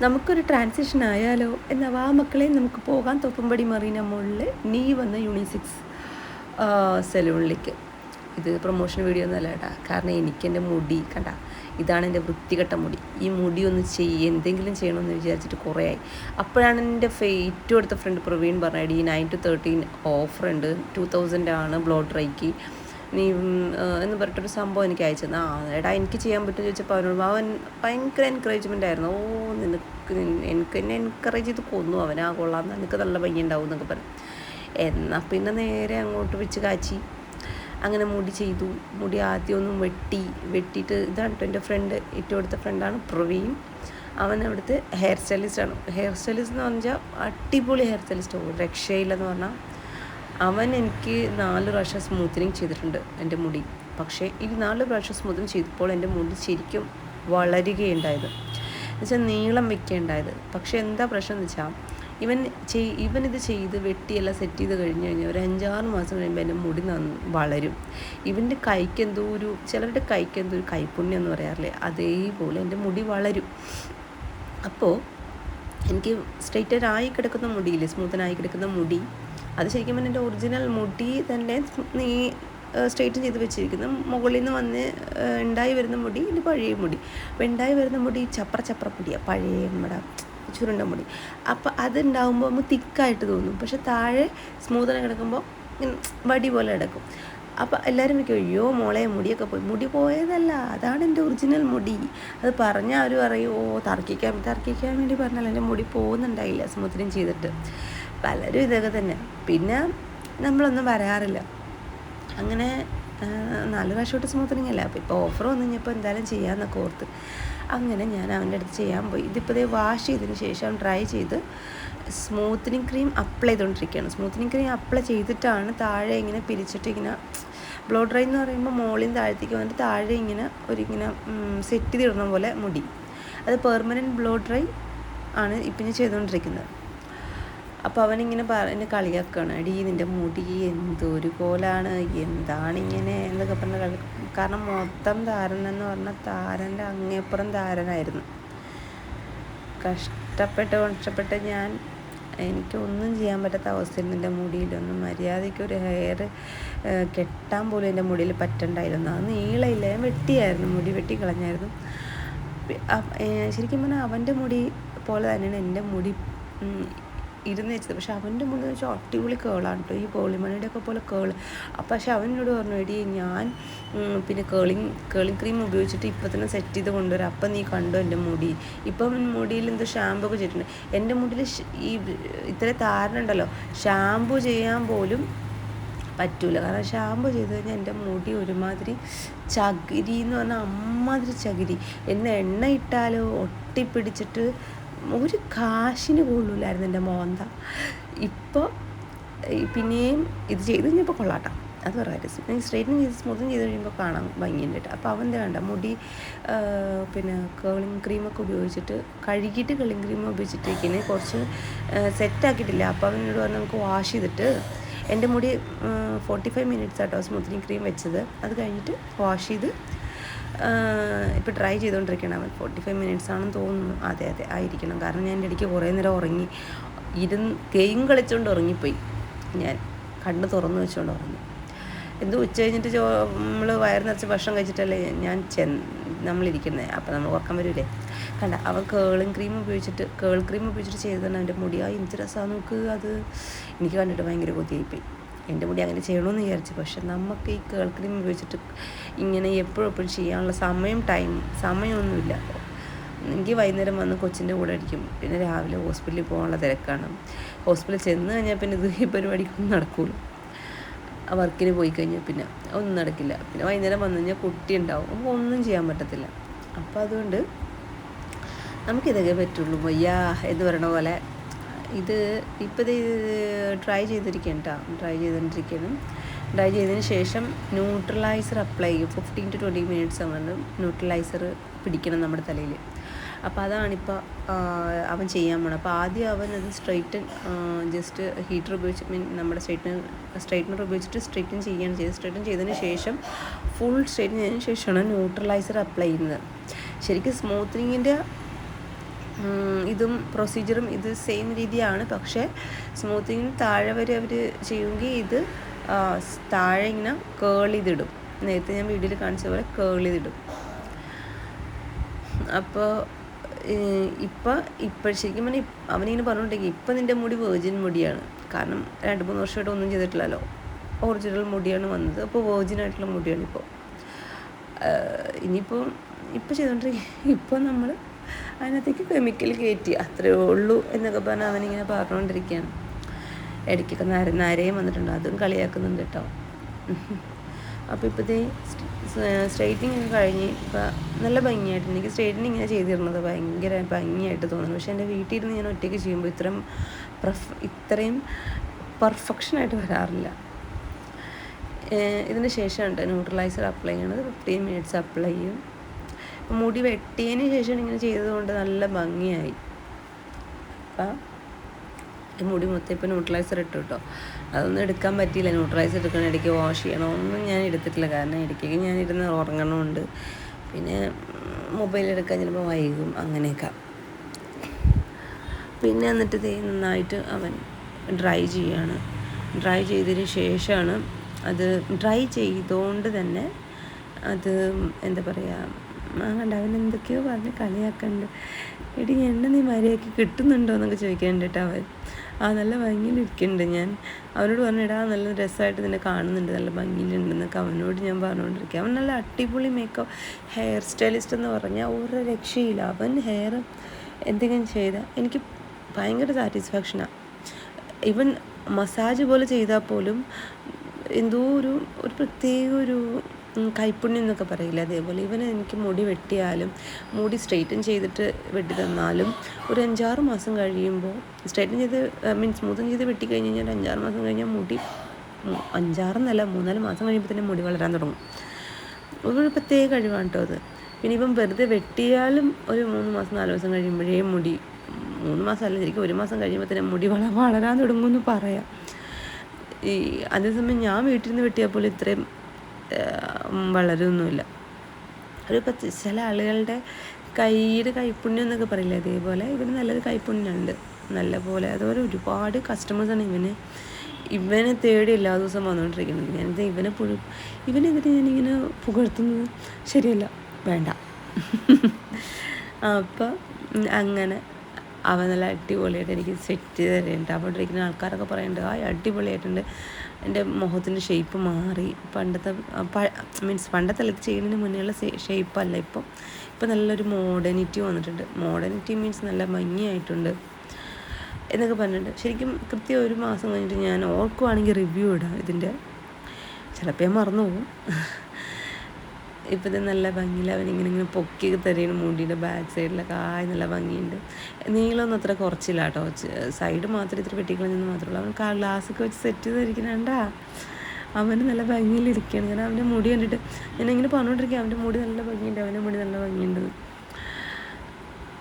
നമുക്കൊരു ട്രാൻസിഷൻ ആയാലോ എന്ന വാ മക്കളെ നമുക്ക് പോകാം തൊപ്പുംപടി മറീന മുകളിൽ നീ വന്ന യൂണിസിക്സ് സെലൂണിലേക്ക്. ഇത് പ്രൊമോഷൻ വീഡിയോ ഒന്നല്ല കേട്ടാ കാരണം എനിക്ക് എന്റെ മുടി കണ്ട ഇതാണ് എന്റെ വൃത്തികെട്ട മുടി. ഈ മുടി ഒന്ന് ചെയ്യ എന്തെങ്കിലും ചെയ്യണമെന്ന് വിചാരിച്ചിട്ട് കുറേ ആയി അപ്പോഴാണ് എന്റെ ഏറ്റവും അടുത്ത ഫ്രണ്ട് പ്രവീൺ പറഞ്ഞത് ഈ നയൻ ടു തേർട്ടീൻ ഉണ്ട്. ടു തൗസൻഡ് ആണ് ബ്ലോ ഡ്രൈക്ക് നീ എന്ന് പറഞ്ഞിട്ടൊരു സംഭവം എനിക്ക് അയച്ചു ആ എടാ എനിക്ക് ചെയ്യാൻ പറ്റുമെന്ന് ചോദിച്ചപ്പോൾ അവനോട് അവൻ ഭയങ്കര എൻകറേജ്മെന്റ് ആയിരുന്നു. ഓ നിനക്ക് എനിക്ക് എന്നെ എൻകറേജ് ചെയ്ത് കൊന്നു. അവൻ ആ കൊള്ളാം. നിനക്ക് നല്ല പയ്യുണ്ടാവും എന്നൊക്കെ പറഞ്ഞു. എന്നാൽ പിന്നെ നേരെ അങ്ങോട്ട് വെച്ച് കാച്ചി. അങ്ങനെ മുടി ചെയ്തു. മുടി ആദ്യം ഒന്നും വെട്ടി വെട്ടിയിട്ട് ഇതാണ് എന്റെ ഫ്രണ്ട് ഏറ്റവും അടുത്ത ഫ്രണ്ടാണ് പ്രവീൺ. അവൻ അവിടുത്തെ ഹെയർ സ്റ്റൈലിസ്റ്റാണ് ഹെയർ സ്റ്റൈലിസ്റ്റ് എന്ന് പറഞ്ഞാൽ അടിപൊളി ഹെയർ സ്റ്റൈലിസ്റ്റ് രക്ഷയില്ലെന്ന് പറഞ്ഞാൽ അവൻ എനിക്ക് നാല് പ്രാവശ്യം സ്മൂത്തനിങ് ചെയ്തിട്ടുണ്ട് എന്റെ മുടി. പക്ഷേ ഈ നാല് പ്രാവശ്യം സ്മൂത്തനിങ് ചെയ്തപ്പോൾ എന്റെ മുടി ശരിക്കും വളരുകയുണ്ടായത്. എന്നുവെച്ചാൽ നീളം വെക്കുകയുണ്ടായത്. പക്ഷേ എന്താ പ്രശ്നം എന്ന് വെച്ചാൽ ഇവൻ ചെയ് ഇവൻ ഇത് ചെയ്ത് വെട്ടിയെല്ലാം സെറ്റ് ചെയ്ത് കഴിഞ്ഞ് കഴിഞ്ഞാൽ ഒരു അഞ്ചാറ് മാസം കഴിയുമ്പോൾ എന്റെ മുടി നന്ന് വളരും. ഇവന്റെ കൈക്ക് എന്തോ ഒരു ചിലരുടെ കൈക്ക് എന്തോ ഒരു കൈപ്പുണ്യം എന്ന് പറയാറില്ലേ അതേപോലെ എന്റെ മുടി വളരും. അപ്പോൾ എനിക്ക് സ്ട്രെയിറ്റഡ് ആയി കിടക്കുന്ന മുടിയില്ലേ സ്മൂത്തനായി കിടക്കുന്ന മുടി അത് ശരിക്കും പറഞ്ഞാൽ എന്റെ ഒറിജിനൽ മുടി തന്നെ നീ സ്ട്രെയിറ്റൻ ചെയ്ത് വെച്ചിരിക്കുന്നു. മുകളിൽ നിന്ന് വന്ന് ഉണ്ടായി വരുന്ന മുടി എന്റെ പഴയ മുടി. അപ്പോൾ ഉണ്ടായി വരുന്ന മുടി ചപ്പറ ചപ്പറ മുടിയാണ് പഴയ നമ്മുടെ ചുരുണ്ട മുടി. അപ്പോൾ അതുണ്ടാകുമ്പോൾ നമുക്ക് തിക്കായിട്ട് തോന്നും. പക്ഷെ താഴെ സ്മൂത്തനെ കിടക്കുമ്പോൾ വടി പോലെ കിടക്കും. അപ്പോൾ എല്ലാവരും വയ്ക്കും അയ്യോ മോളെ മുടിയൊക്കെ പോയി. മുടി പോയതല്ല അതാണ് എന്റെ ഒറിജിനൽ മുടി. അത് പറഞ്ഞാൽ അവർ പറയും ഓ തർക്കിക്കാൻ തർക്കിക്കാൻ വേണ്ടി പറഞ്ഞാൽ എന്റെ മുടി പോകുന്നുണ്ടായില്ല സ്മൂത്തനിങ് ചെയ്തിട്ട്. പലരും ഇതൊക്കെ തന്നെ. പിന്നെ നമ്മളൊന്നും പറയാറില്ല. അങ്ങനെ നാല് പ്രാവശ്യമായിട്ട് സ്മൂത്തനിങ് അല്ല. അപ്പോൾ ഇപ്പോൾ ഓഫർ വന്നു കഴിഞ്ഞപ്പോൾ എന്തായാലും ചെയ്യാമെന്നൊക്കെ ഓർത്ത് അങ്ങനെ ഞാൻ അവന്റെ അടുത്ത് ചെയ്യാൻ പോയി. ഇതിപ്പോൾ ഇതേ വാഷ് ചെയ്തതിന് ശേഷം ഡ്രൈ ചെയ്ത് സ്മൂത്തനിങ് ക്രീം അപ്ലൈ ചെയ്തുകൊണ്ടിരിക്കുകയാണ് സ്മൂത്തനിങ് ക്രീം അപ്ലൈ ചെയ്തിട്ടാണ് താഴെ ഇങ്ങനെ പിരിച്ചിട്ട് ഇങ്ങനെ ബ്ലോ ഡ്രൈ എന്ന് പറയുമ്പോൾ മുകളിൽ താഴത്തേക്ക് വന്നിട്ട് താഴെ ഇങ്ങനെ ഒരിങ്ങനെ സെറ്റ് ചെയ്തിടുന്ന പോലെ മുടി. അത് പെർമനന്റ് ബ്ലോ ഡ്രൈ ആണ് ഇപ്പം ഞാൻ ചെയ്തുകൊണ്ടിരിക്കുന്നത് അപ്പോൾ അവനിങ്ങനെ പറ എന്നെ കളിയാക്കുകയാണ് എടീ നിന്റെ മുടി എന്തൊരു കോലാണ്. എന്താണ് ഇങ്ങനെ എന്നൊക്കെ പറഞ്ഞ കളി കാരണം മൊത്തം താരൻ എന്ന് പറഞ്ഞാൽ താരന്റെ അങ്ങേപ്പുറം താരനായിരുന്നു. കഷ്ടപ്പെട്ട് കഷ്ടപ്പെട്ട് ഞാൻ എനിക്കൊന്നും ചെയ്യാൻ പറ്റാത്ത അവസ്ഥയിൽ എന്റെ മുടിയിലൊന്നും മര്യാദയ്ക്ക് ഒരു ഹെയർ കെട്ടാൻ പോലും എന്റെ മുടിയിൽ പറ്റണ്ടായിരുന്നു. അത് നീളയില്ല ഞാൻ വെട്ടിയായിരുന്നു. മുടി വെട്ടി കളഞ്ഞായിരുന്നു. ശരിക്കും പറഞ്ഞാൽ അവന്റെ മുടി പോലെ തന്നെയാണ് എന്റെ മുടി ഇരുന്ന് വെച്ചത്. പക്ഷെ അവന്റെ മുന്നിൽ വെച്ചാൽ അടിപൊളി കേളാണ് കേട്ടോ ഈ പോളിമണിയുടെ ഒക്കെ പോലെ കേൾ അപ്പം പക്ഷെ അവനോട് പറഞ്ഞു എടി ഞാൻ പിന്നെ കേളിങ് കേളിങ് ക്രീം ഉപയോഗിച്ചിട്ട് ഇപ്പം തന്നെ സെറ്റ് ചെയ്ത് കൊണ്ടുവരാം. അപ്പം നീ കണ്ടോ എന്റെ മുടി? ഇപ്പം മുടിയിൽ എന്തോ ഷാമ്പു ഒക്കെ ചെയ്തിട്ടുണ്ട്. എന്റെ മുടിയിൽ ഈ ഇത്ര താരനുണ്ടല്ലോ ഷാമ്പു ചെയ്യാൻ പോലും പറ്റൂല. കാരണം ഷാമ്പു ചെയ്ത് കഴിഞ്ഞാൽ എന്റെ മുടി ഒരുമാതിരി ചകിരി എന്ന് പറഞ്ഞാൽ അമ്മാതിരി ചകിരി. എന്നെ എണ്ണ ഇട്ടാലോ ഒട്ടിപ്പിടിച്ചിട്ട് ഒരു കാശിന് കൊള്ളൂലായിരുന്നു എന്റെ മോന്ത ഇപ്പോൾ പിന്നെയും ഇത് ചെയ്ത് കഴിഞ്ഞപ്പോൾ കൊള്ളാട്ടോ. അത് പറയാം സ്ട്രൈറ്റനിങ് ചെയ്ത് സ്മൂത്തിങ് ചെയ്ത് കഴിയുമ്പോൾ കാണാൻ ഭംഗിയുണ്ട് കേട്ടോ. അപ്പോൾ അവന്റെ കണ്ട മുടി പിന്നെ കേളിങ് ക്രീമൊക്കെ ഉപയോഗിച്ചിട്ട് കഴുകിയിട്ട് കേളിങ് ക്രീം ഉപയോഗിച്ചിട്ടിരിക്കുന്നത് കുറച്ച് സെറ്റാക്കിയിട്ടില്ല അപ്പോൾ അവനോട് പറഞ്ഞ് നമുക്ക് വാഷ് ചെയ്തിട്ട് എന്റെ മുടി ഫോർട്ടി ഫൈവ് മിനിറ്റ്സ് ആട്ടോ സ്മൂത്തിനിങ് ക്രീം വെച്ചത്. അത് കഴിഞ്ഞിട്ട് വാഷ് ചെയ്ത് ഇപ്പോൾ ട്രൈ ചെയ്തുകൊണ്ടിരിക്കണം അവൻ. ഫോർട്ടി ഫൈവ് മിനിറ്റ്സ് ആണെന്ന് തോന്നുന്നു. അതെ അതെ ആയിരിക്കണം. കാരണം ഞാൻ ഇടയ്ക്ക് കുറേ നേരം ഉറങ്ങി. ഇരുന്ന് ഗെയിം കളിച്ചുകൊണ്ട് ഉറങ്ങിപ്പോയി. ഞാൻ കണ്ണ് തുറന്നു വെച്ചുകൊണ്ട് ഉറങ്ങി. എന്തോ ഉച്ച കഴിഞ്ഞിട്ട് ചോ നമ്മൾ വയറ് നിറച്ച് ഭക്ഷണം കഴിച്ചിട്ടല്ലേ ഞാൻ ചെന്ന് നമ്മളിരിക്കുന്നത് അപ്പോൾ നമ്മൾ ഉറക്കം വരൂലേ? കണ്ട അവൻ കേളിങ് ക്രീം ഉപയോഗിച്ചിട്ട് കേൾ ക്രീം ഉപയോഗിച്ചിട്ട് ചെയ്തതാണ്. അവന്റെ മുടി ആ എന്ത് രസമാണ് നോക്ക് അത്. എനിക്ക് കണ്ടിട്ട് ഭയങ്കര കൊതിയായിപ്പോയി. എന്റെ മുടി അങ്ങനെ ചെയ്യണമെന്ന് വിചാരിച്ചു. പക്ഷെ നമുക്ക് ഈ കേൾ ക്രീം ഉപയോഗിച്ചിട്ട് ഇങ്ങനെ എപ്പോഴും ചെയ്യാനുള്ള സമയം ടൈം സമയമൊന്നുമില്ല. എനിക്ക് വൈകുന്നേരം വന്ന് കൊച്ചിന്റെ കൂടെ അടിക്കും പിന്നെ രാവിലെ ഹോസ്പിറ്റലിൽ പോകാനുള്ള തിരക്കാണ്. ഹോസ്പിറ്റലിൽ ചെന്ന് കഴിഞ്ഞാൽ പിന്നെ ഇത് ഈ പരിപാടിക്കൊന്നും നടക്കൂല. വർക്കിന് പോയി കഴിഞ്ഞാൽ പിന്നെ ഒന്നും നടക്കില്ല. പിന്നെ വൈകുന്നേരം വന്നു കഴിഞ്ഞാൽ കുട്ടി ഉണ്ടാവും. അപ്പോൾ ഒന്നും ചെയ്യാൻ പറ്റത്തില്ല. അപ്പോൾ അതുകൊണ്ട് നമുക്കിതൊക്കെ പറ്റുള്ളൂ. വയ്യാ എന്ന് പറയണ പോലെ ഇത് ഇപ്പോൾ ഇത് ട്രൈ ചെയ്തിരിക്കണം കേട്ടോ ട്രൈ ചെയ്തുകൊണ്ടിരിക്കണം ട്രൈ ചെയ്തതിന് ശേഷം ന്യൂട്രലൈസർ അപ്ലൈ ചെയ്യും. ഫിഫ്റ്റീൻ ടു ട്വന്റി മിനിറ്റ്സ് അങ്ങനെ ന്യൂട്രലൈസർ പിടിക്കണം നമ്മുടെ തലയിൽ. അപ്പോൾ അതാണിപ്പോൾ അവൻ ചെയ്യാൻ പോണത് അപ്പോൾ ആദ്യം അവൻ അത് സ്ട്രൈറ്റൻ ജസ്റ്റ് ഹീറ്റർ ഉപയോഗിച്ച് മീൻ നമ്മുടെ സ്ട്രൈറ്റനർ സ്ട്രൈറ്റ്നർ ഉപയോഗിച്ചിട്ട് സ്ട്രൈറ്റൻ ചെയ്യുകയാണ് ചെയ്തത്. സ്ട്രൈറ്റൻ ചെയ്തതിന് ശേഷം ഫുൾ സ്ട്രൈറ്റൻ ചെയ്തതിന് ശേഷമാണ് ന്യൂട്രലൈസർ അപ്ലൈ ചെയ്യുന്നത്. ശരിക്കും സ്മൂത്തനിങ്ങിന്റെ ഇതും പ്രൊസീജിയറും ഇത് സെയിം രീതിയാണ്. പക്ഷേ സ്മൂത്തിങ്ങിന് താഴെ വരെ അവർ ചെയ്യുമെങ്കിൽ ഇത് താഴെ ഇങ്ങനെ കേൾ ചെയ്തിടും. നേരത്തെ ഞാൻ വീഡിയോയിൽ കാണിച്ച പോലെ കേൾ ചെയ്തിടും. അപ്പോൾ ഇപ്പം ഇപ്പം ശരിക്കും പറഞ്ഞാൽ അവനിങ്ങനെ പറഞ്ഞിട്ടുണ്ടെങ്കിൽ ഇപ്പം നിന്റെ മുടി വേർജിൻ മുടിയാണ്. കാരണം രണ്ട് മൂന്ന് വർഷമായിട്ട് ഒന്നും ചെയ്തിട്ടില്ലല്ലോ. ഒറിജിനൽ മുടിയാണ് വന്നത്. അപ്പോൾ വേർജിൻ ആയിട്ടുള്ള മുടിയാണ് ഇപ്പോൾ ഇനിയിപ്പോൾ ഇപ്പം ചെയ്തുകൊണ്ടിരിക്കുക ഇപ്പോൾ നമ്മൾ അതിനകത്തേക്ക് കെമിക്കൽ കയറ്റി അത്രയേ ഉള്ളൂ എന്നൊക്കെ പറഞ്ഞ് അവനിങ്ങനെ പറഞ്ഞുകൊണ്ടിരിക്കുകയാണ് ഇടയ്ക്കൊക്കെ നര നരയും വന്നിട്ടുണ്ട് അതും കളിയാക്കുന്നുണ്ട് കേട്ടോ. അപ്പോൾ ഇപ്പോഴത്തെ സ്ട്രൈറ്റനിങ് ഒക്കെ കഴിഞ്ഞ് ഇപ്പം നല്ല ഭംഗിയായിട്ട് എനിക്ക് സ്ട്രൈറ്റനിങ് ഇങ്ങനെ ചെയ്തിരുന്നത് ഭയങ്കര ഭംഗിയായിട്ട് തോന്നുന്നു. പക്ഷേ എന്റെ വീട്ടിൽ ഇരുന്ന് ഞാൻ ഒറ്റയ്ക്ക് ചെയ്യുമ്പോൾ ഇത്രയും പ്രഫ് ഇത്രയും പെർഫെക്ഷനായിട്ട് വരാറില്ല. ഇതിന് ശേഷമുണ്ട് ന്യൂട്രലൈസർ അപ്ലൈ ചെയ്യണത് ഫിഫ്റ്റീൻ മിനിറ്റ്സ് അപ്ലൈ ചെയ്യും. മുടി വെട്ടിയതിന് ശേഷം ഇങ്ങനെ ചെയ്തതുകൊണ്ട് നല്ല ഭംഗിയായി. അപ്പം ഈ മുടി മൊത്തം ഇപ്പോൾ ന്യൂട്രലൈസർ ഇട്ടു കേട്ടോ അതൊന്നും എടുക്കാൻ പറ്റിയില്ല. ന്യൂട്രലൈസർ എടുക്കണം ഇടയ്ക്ക് വാഷ് ചെയ്യണം. ഒന്നും ഞാൻ എടുത്തിട്ടില്ല. കാരണം ഇടയ്ക്കൊക്കെ ഞാൻ ഇരുന്ന് ഉറങ്ങണമുണ്ട് പിന്നെ മൊബൈൽ എടുക്കാൻ ചിലപ്പോൾ വൈകും അങ്ങനെയൊക്കെ. പിന്നെ എന്നിട്ട് ദേ നന്നായിട്ട് അവൻ ഡ്രൈ ചെയ്യാണ്. ഡ്രൈ ചെയ്തതിന് ശേഷമാണ് അത് ഡ്രൈ ചെയ്തുകൊണ്ട് തന്നെ അത് എന്താ പറയുക കണ്ട അവൻ എന്തൊക്കെയോ പറഞ്ഞ് കളിയാക്കണ്ട്. എടി എന്നെ നീ മര്യാദയ്ക്ക് കിട്ടുന്നുണ്ടോ എന്നൊക്കെ ചോദിക്കാനുണ്ട് കേട്ടോ അവൻ. ആ നല്ല ഭംഗിയിലിരിക്കുന്നുണ്ട് ഞാൻ. അവനോട് പറഞ്ഞിടാ നല്ല രസമായിട്ട് നിന്നെ കാണുന്നുണ്ട് നല്ല ഭംഗിയിലുണ്ടെന്നൊക്കെ അവനോട് ഞാൻ പറഞ്ഞുകൊണ്ടിരിക്കുക അവൻ നല്ല അടിപൊളി മേക്കപ്പ് ഹെയർ സ്റ്റൈലിസ്റ്റ് എന്ന് പറഞ്ഞാൽ ഒരു രക്ഷയില്ല. അവൻ ഹെയർ എന്തെങ്കിലും ചെയ്താൽ എനിക്ക് ഭയങ്കര സാറ്റിസ്ഫാക്ഷനാണ് ഇവൻ മസാജ് പോലെ ചെയ്താൽ പോലും എന്തോ ഒരു ഒരു പ്രത്യേക ഒരു കൈപ്പുണ്യം എന്നൊക്കെ പറയില്ല? അതേപോലെ ഇവന് എനിക്ക് മുടി വെട്ടിയാലും മുടി സ്ട്രെയിറ്റൻ ചെയ്തിട്ട് വെട്ടി തന്നാലും ഒരു അഞ്ചാറ് മാസം കഴിയുമ്പോൾ സ്ട്രെയിറ്റൻ ചെയ്ത് മീൻസ് സ്മൂത്തൻ ചെയ്ത് വെട്ടി കഴിഞ്ഞ് കഴിഞ്ഞാൽ ഒരു അഞ്ചാറ് മാസം കഴിഞ്ഞാൽ മുടി അഞ്ചാറെന്നല്ല മൂന്നാൽ മാസം കഴിയുമ്പോൾ തന്നെ മുടി വളരാൻ തുടങ്ങും. ഒരു പ്രത്യേക കഴിവാണ് കേട്ടോ അത്. പിന്നെ ഇപ്പം വെറുതെ വെട്ടിയാലും ഒരു മൂന്ന് മാസം നാല് മാസം കഴിയുമ്പോഴേ മുടി മൂന്ന് മാസം അല്ല ശരിക്കും ഒരു മാസം കഴിയുമ്പോൾ തന്നെ മുടി വള വളരാൻ തുടങ്ങുമെന്ന് പറയാം. ഈ അതേസമയം ഞാൻ വീട്ടിൽ നിന്ന് വെട്ടിയാൽ പോലും ഇത്രയും ഉം, വളരുമൊന്നുമില്ല ഒരു ചില ആളുകളുടെ കയ്യിൽ കൈപ്പുണ്യം എന്നൊക്കെ പറയില്ല? അതേപോലെ ഇവന് നല്ലൊരു കൈപ്പുണ്യമുണ്ട്. നല്ല പോലെ അതുപോലെ ഒരുപാട് കസ്റ്റമേഴ്സാണ് ഇവന്. ഇവനെ തേടി എല്ലാ ദിവസവും വന്നുകൊണ്ടിരിക്കുന്നത്. ഞാനിത് ഇവനെ പുഴു ഇവനെതിരെ ഞാനിങ്ങനെ പുകഴ്ത്തുന്നത്? ശരിയല്ല വേണ്ട. അപ്പം അങ്ങനെ അവൻ നല്ല അടിപൊളിയായിട്ട് എനിക്ക് സെറ്റ് ചെയ്ത് തരുന്നുണ്ട് അവിടെ ഇരിക്കുന്ന ആൾക്കാരൊക്കെ പറയുന്നുണ്ട് ആ അടിപൊളിയായിട്ടുണ്ട്. എന്റെ മുഖത്തിന്റെ ഷേപ്പ് മാറി. പണ്ടത്തെ മീൻസ് പണ്ടത്തെ ഇത് ചെയ്യുന്നതിന് മുന്നേയുള്ള ഷേപ്പല്ല ഇപ്പം ഇപ്പം നല്ലൊരു മോഡേണിറ്റി വന്നിട്ടുണ്ട്. മോഡേണിറ്റി മീൻസ് നല്ല ഭംഗിയായിട്ടുണ്ട് എന്നൊക്കെ പറഞ്ഞിട്ടുണ്ട്. ശരിക്കും കൃത്യം ഒരു മാസം കഴിഞ്ഞിട്ട് ഞാൻ ഓർക്കുവാണെങ്കിൽ റിവ്യൂ ഇടാം ഇതിന്റെ. ചിലപ്പോൾ ഞാൻ മറന്നു പോകും ഇപ്പം ഇത് നല്ല ഭംഗിയിൽ അവനിങ്ങനെ ഇങ്ങനെ പൊക്കി തരുന്ന മുടിയുടെ ബാക്ക് സൈഡിലൊക്കെ ആയി നല്ല ഭംഗിയുണ്ട്. നീളമൊന്നും അത്ര കുറച്ചില്ല കേട്ടോ സൈഡ് മാത്രം ഇത്ര വെട്ടിക്കളഞ്ഞെന്ന് മാത്രമേ ഉള്ളൂ അവൻ ഗ്ലാസ്സൊക്കെ വെച്ച് സെറ്റ് ചെയ്തിരിക്കണണ്ടാ അവന് നല്ല ഭംഗിയിലിരിക്കുകയാണ് കാരണം അവന്റെ മുടി കണ്ടിട്ട് ഞാൻ ഇങ്ങനെ പറഞ്ഞുകൊണ്ടിരിക്കുക അവന്റെ മുടി നല്ല ഭംഗിയുണ്ട് അവന്റെ മുടി നല്ല ഭംഗിയുണ്ട്.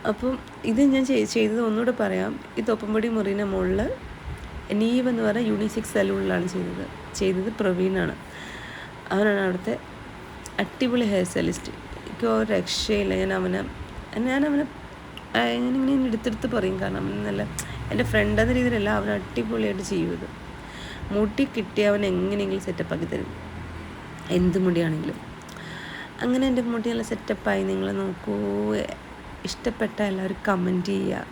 അപ്പം ഇത് ഞാൻ ചെയ്- ചെയ്തത് ഒന്നുകൂടെ പറയാം. ഈ തൊപ്പമ്പടി മുറിയുടെ മുകളിൽ നീവ് എന്ന് പറഞ്ഞ യൂണിസെക്സ് സലൂണിലാണ് ചെയ്തത്. ചെയ്തത് പ്രവീണാണ്. അവനാണ് അവിടുത്തെ അടിപൊളി ഹെയർ സ്റ്റൈലിസ്റ്റ് എനിക്ക് രക്ഷയില്ല. ഞാൻ അവനെ ഞാൻ അവനെ ഞാനിങ്ങനെ എടുത്തെടുത്ത് പറയും. കാരണം അവൻ നല്ല എന്റെ ഫ്രണ്ട് എന്ന രീതിയിലല്ല അവൻ അടിപൊളിയായിട്ട് ചെയ്യും ഇത്. മുടി കിട്ടി അവൻ എങ്ങനെയെങ്കിലും സെറ്റപ്പാക്കി തരും. എന്ത് മുടിയാണെങ്കിലും. അങ്ങനെ എന്റെ മുടി നല്ല സെറ്റപ്പായി നിങ്ങൾ നോക്കൂ ഇഷ്ടപ്പെട്ട എല്ലാവരും കമന്റ് ചെയ്യുക.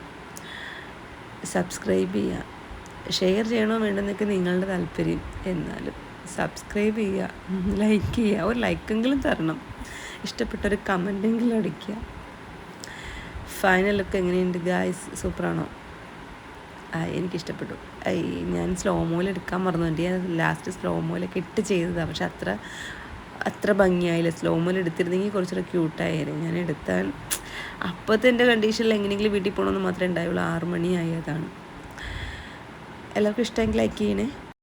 സബ്സ്ക്രൈബ് ചെയ്യുക. ഷെയർ ചെയ്യണോ വേണ്ടെന്നൊക്കെ നിങ്ങളുടെ താല്പര്യം. എന്നാലും. സബ്സ്ക്രൈബ് ചെയ്യുക. ലൈക്ക് ചെയ്യുക. ഒരു ലൈക്കെങ്കിലും തരണം. ഇഷ്ടപ്പെട്ടൊരു കമന്റെങ്കിലും അടിക്കുക. ഫൈനൽ ലുക്ക് എങ്ങനെയുണ്ട് ഗായ്സ് സൂപ്പറാണോ? ആ എനിക്കിഷ്ടപ്പെട്ടു. ഞാൻ സ്ലോ മോയിൽ എടുക്കാൻ മറന്നുണ്ട് ഞാൻ ലാസ്റ്റ് സ്ലോ മോയിലൊക്കെ ഇട്ട് ചെയ്തതാണ് പക്ഷെ അത്ര അത്ര ഭംഗിയായില്ല. സ്ലോ മോയിൽ എടുത്തിരുന്നെങ്കിൽ കുറച്ചുകൂടെ ക്യൂട്ടായിരുന്നു ഞാൻ എടുത്താൽ അപ്പോഴത്തെ എന്റെ കണ്ടീഷനിൽ എങ്ങനെയെങ്കിലും വീട്ടിൽ പോകണമെന്ന് മാത്രമേ ഉണ്ടായുള്ളൂ. ആറ് മണിയായി അതാണ് എല്ലാവർക്കും ഇഷ്ടമെങ്കിൽ ലൈക്ക് ചെയ്യണേ.